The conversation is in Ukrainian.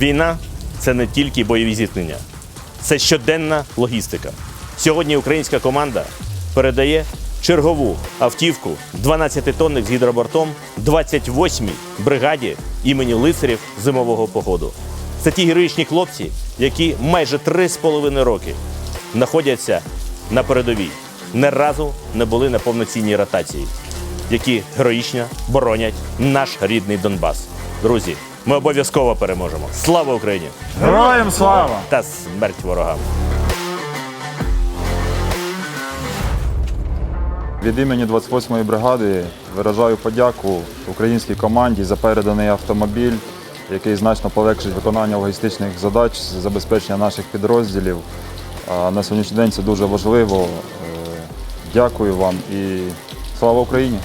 Війна це не тільки бойові зіткнення, це щоденна логістика. Сьогодні українська команда передає чергову автівку 12-тонник з гідробортом 28-й бригаді імені лицарів зимового походу. Це ті героїчні хлопці, які майже три з половиною роки знаходяться на передовій, не разу не були на повноцінній ротації, які героїчно боронять наш рідний Донбас. Друзі, ми обов'язково переможемо. Слава Україні! Героям слава! Та смерть ворогам! Від імені 28-ї бригади виражаю подяку українській команді за переданий автомобіль, який значно полегшить виконання логістичних задач забезпечення наших підрозділів. А На сьогоднішній день це дуже важливо. Е, Дякую вам і слава Україні!